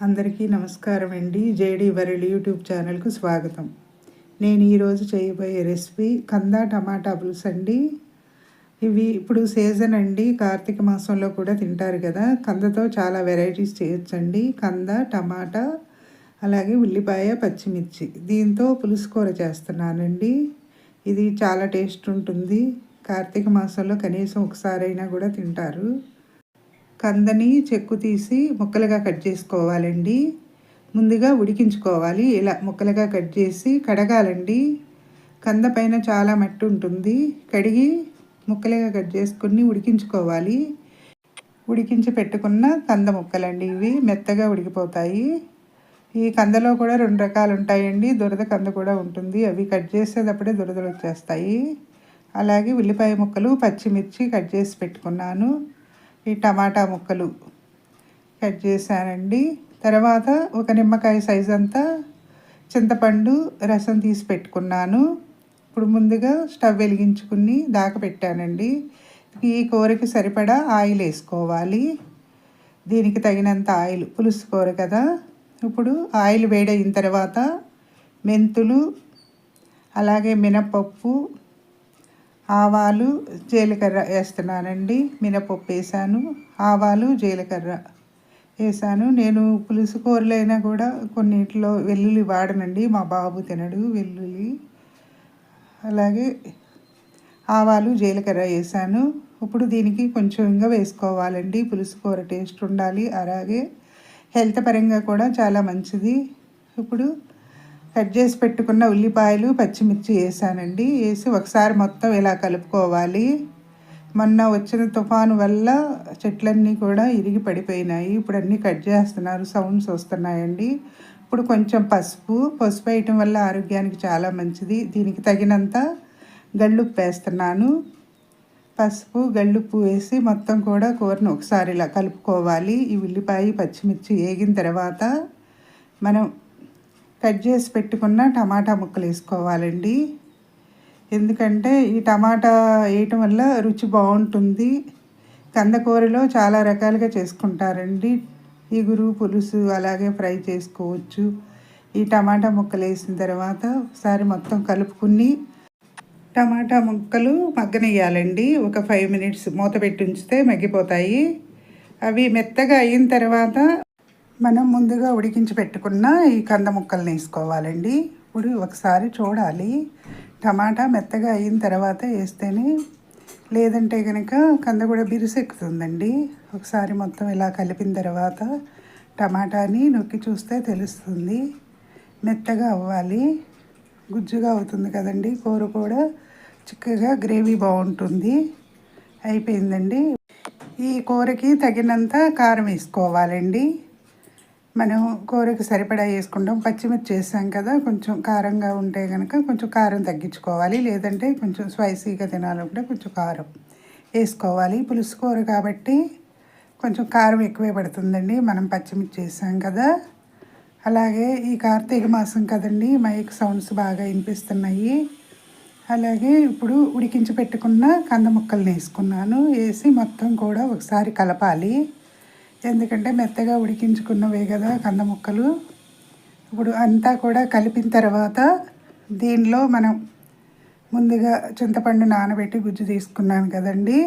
అందరికీ నమస్కారం అండి. జేడి వరల్ యూట్యూబ్ ఛానల్కు స్వాగతం. నేను ఈరోజు చేయబోయే రెసిపీ కంద టమాటా పులుసు అండి. ఇవి ఇప్పుడు సీజన్ అండి. కార్తీక మాసంలో కూడా తింటారు కదా. కందతో చాలా వెరైటీస్ చేయొచ్చండి. కంద టమాటా అలాగే ఉల్లిపాయ పచ్చిమిర్చి. దీంతో పులుసు కూర చేస్తున్నానండి. ఇది చాలా టేస్ట్ ఉంటుంది. కార్తీక మాసంలో కనీసం ఒకసారైనా కూడా తింటారు. కందని చెక్కు తీసి ముక్కలుగా కట్ చేసుకోవాలండి. ముందుగా ఉడికించుకోవాలి. ఇలా ముక్కలుగా కట్ చేసి కడగాలండి. కంద పైన చాలా మట్టి ఉంటుంది. కడిగి ముక్కలుగా కట్ చేసుకుని ఉడికించుకోవాలి. ఉడికించి పెట్టుకున్న కంద ముక్కలండి ఇవి. మెత్తగా ఉడికిపోతాయి. ఈ కందలో కూడా రెండు రకాలు ఉంటాయండి. దురద కంద కూడా ఉంటుంది. అవి కట్ చేసేటప్పుడే దురదలు వచ్చేస్తాయి. అలాగే ఉల్లిపాయ ముక్కలు పచ్చిమిర్చి కట్ చేసి పెట్టుకున్నాను. ఈ టమాటా ముక్కలు కట్ చేశానండి. తర్వాత ఒక నిమ్మకాయ సైజ్ అంతా చింతపండు రసం తీసి పెట్టుకున్నాను. ఇప్పుడు ముందుగా స్టవ్ వెలిగించుకుని దాకా పెట్టానండి. ఈ కూరకి సరిపడా ఆయిల్ వేసుకోవాలి. దీనికి తగినంత ఆయిల్ పులుసు కూర కదా. ఇప్పుడు ఆయిల్ వేడైన తర్వాత మెంతులు అలాగే మినపప్పు ఆవాలు జీలకర్ర వేస్తున్నానండి మినపప్పు వేసాను ఆవాలు జీలకర్ర వేసాను. నేను పులుసు కూరలైనా కూడా కొన్నిట్లో వెల్లుల్లి వాడనండి మా బాబు తినడు వెల్లుల్లి. అలాగే ఆవాలు జీలకర్ర వేసాను. ఇప్పుడు దీనికి కొంచెం ఇంకా వేసుకోవాలండి పులుసు కూర టేస్ట్ ఉండాలి. అలాగే హెల్త్ పరంగా కూడా చాలా మంచిది. ఇప్పుడు కట్ చేసి పెట్టుకున్న ఉల్లిపాయలు పచ్చిమిర్చి వేసానండి. వేసి ఒకసారి మొత్తం ఇలా కలుపుకోవాలి. మొన్న వచ్చిన తుఫాను వల్ల చెట్లన్నీ కూడా ఇరిగి పడిపోయినాయి. ఇప్పుడు అన్నీ కట్ చేస్తున్నారు. సౌండ్స్ వస్తున్నాయండి. ఇప్పుడు కొంచెం పసుపు పసుపు వేయటం వల్ల ఆరోగ్యానికి చాలా మంచిది. దీనికి తగినంత గళ్ళుప్పు వేస్తున్నాను. పసుపు గళ్ళుప్పు వేసి మొత్తం కూడా కూరను ఒకసారి ఇలా కలుపుకోవాలి. ఈ ఉల్లిపాయ పచ్చిమిర్చి వేగిన తర్వాత మనం కట్ చేసి పెట్టుకున్న టమాటా ముక్కలు వేసుకోవాలండి. ఎందుకంటే ఈ టమాటా వేయటం వల్ల రుచి బాగుంటుంది. కందకూరలో చాలా రకాలుగా చేసుకుంటారండి. ఇగురు పులుసు అలాగే ఫ్రై చేసుకోవచ్చు. ఈ టమాటా ముక్కలు వేసిన తర్వాత ఒకసారి మొత్తం కలుపుకుని టమాటా ముక్కలు మగ్గనియ్యాలండి. ఒక ఫైవ్ మినిట్స్ మూత పెట్టి ఉంచితే మగ్గిపోతాయి. అవి మెత్తగా అయిన తర్వాత మనం ముందుగా ఉడికించి పెట్టుకున్న ఈ కంద ముక్కల్ని వేసుకోవాలండి. ఇప్పుడు ఒకసారి చూడాలి. టమాటా మెత్తగా అయిన తర్వాత వేస్తేనే లేదంటే కనుక కంద కూడా బిరుసెక్కుతుందండి. ఒకసారి మొత్తం ఇలా కలిపిన తర్వాత టమాటాని నొక్కి చూస్తే తెలుస్తుంది. మెత్తగా అవ్వాలి. గుజ్జుగా అవుతుంది కదండి. కూర కూడా చిక్కగా గ్రేవీ బాగుంటుంది. అయిపోయిందండి. ఈ కూరకి తగినంత కారం వేసుకోవాలండి. మనం కూరకు సరిపడా వేసుకుంటాం. పచ్చిమిర్చి వేసాం కదా కొంచెం కారంగా ఉంటే కనుక కొంచెం కారం తగ్గించుకోవాలి. లేదంటే కొంచెం స్పైసీగా తినాలంటే కొంచెం కారం వేసుకోవాలి. పులుసు కూర కాబట్టి కొంచెం కారం ఎక్కువే పడుతుందండి. మనం పచ్చిమిర్చి వేసాం కదా. అలాగే ఈ కార్తీక మాసం కదండి మైక్ సౌండ్స్ బాగా వినిపిస్తున్నాయి. అలాగే ఇప్పుడు ఉడికించి పెట్టుకున్న కంద ముక్కల్ని వేసుకున్నాను. వేసి మొత్తం కూడా ఒకసారి కలపాలి. ఎందుకంటే మెత్తగా ఉడికించుకున్నవే కదా కంద ముక్కలు. ఇప్పుడు అంతా కూడా కలిపిన తర్వాత దీనిలో మనం ముందుగా చింతపండు నానబెట్టి గుజ్జు తీసుకున్నాను కదండి.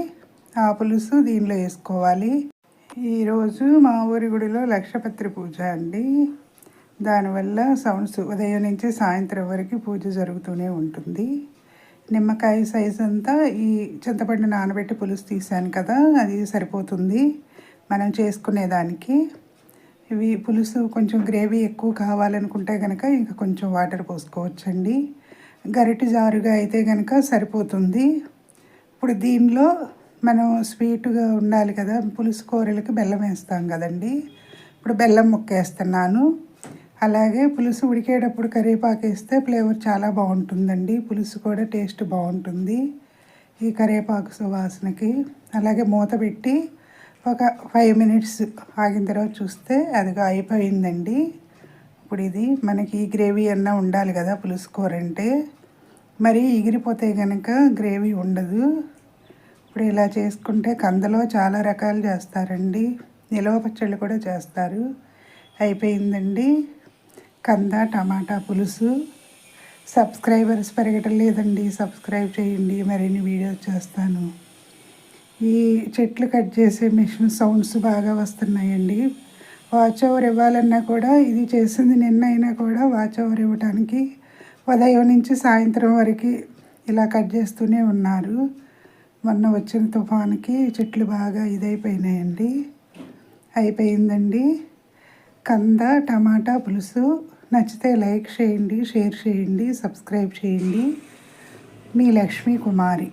ఆ పులుసు దీనిలో వేసుకోవాలి. ఈరోజు మా ఊరి గుడిలో లక్షపత్రి పూజ అండి. దానివల్ల సౌండ్స్ ఉదయం నుంచి సాయంత్రం వరకు పూజ జరుగుతూనే ఉంటుంది. నిమ్మకాయ సైజ్ అంతా ఈ చింతపండు నానబెట్టి పులుసు తీసాను కదా అది సరిపోతుంది. మనం చేసుకునేదానికి. ఇవి పులుసు కొంచెం గ్రేవీ ఎక్కువ కావాలనుకుంటే కనుక ఇంకా కొంచెం వాటర్ పోసుకోవచ్చండి. గరిటి జారుగా అయితే కనుక సరిపోతుంది. ఇప్పుడు దీనిలో మనం స్వీట్గా ఉండాలి కదా పులుసు కూరలకి బెల్లం వేస్తాం కదండి. ఇప్పుడు బెల్లం ముక్క వేస్తున్నాను అలాగే పులుసు ఉడికేటప్పుడు కరివేపాకు వేస్తే ఫ్లేవర్ చాలా బాగుంటుందండి. పులుసు కూడా టేస్ట్ బాగుంటుంది ఈ కరివేపాకు సువాసనకి అలాగే మూత పెట్టి ఒక ఫైవ్ మినిట్స్ ఆగిన తర్వాత చూస్తే అదిగో అయిపోయిందండి. ఇప్పుడు ఇది మనకి గ్రేవీ అన్నా ఉండాలి కదా పులుసు కూర అంటే. మరి ఎగిరిపోతే కనుక గ్రేవీ ఉండదు. ఇప్పుడు ఇలా చేసుకుంటే కందలో చాలా రకాలు చేస్తారండి. నిలవ పచ్చళ్ళు కూడా చేస్తారు. అయిపోయిందండి. కంద టమాటా పులుసు. సబ్స్క్రైబర్స్ పెరగటం లేదండి. సబ్స్క్రైబ్ చేయండి. మరిన్ని వీడియోస్ చేస్తాను. ఈ చెట్లు కట్ చేసే మిషన్ సౌండ్స్ బాగా వస్తున్నాయండి. వాచ్ ఓవర్ ఇవ్వాలన్నా కూడా ఇది చేసింది నిన్న అయినా కూడా వాచ్ ఓవర్ ఇవ్వటానికి ఉదయం నుంచి సాయంత్రం వరకు ఇలా కట్ చేస్తూనే ఉన్నారు. మొన్న వచ్చిన తుఫాన్కి చెట్లు బాగా ఇదైపోయినాయండి. అయిపోయిందండి. కంద టమాటా పులుసు. నచ్చితే లైక్ చేయండి షేర్ చేయండి సబ్స్క్రైబ్ చేయండి. మీ లక్ష్మీ కుమారి.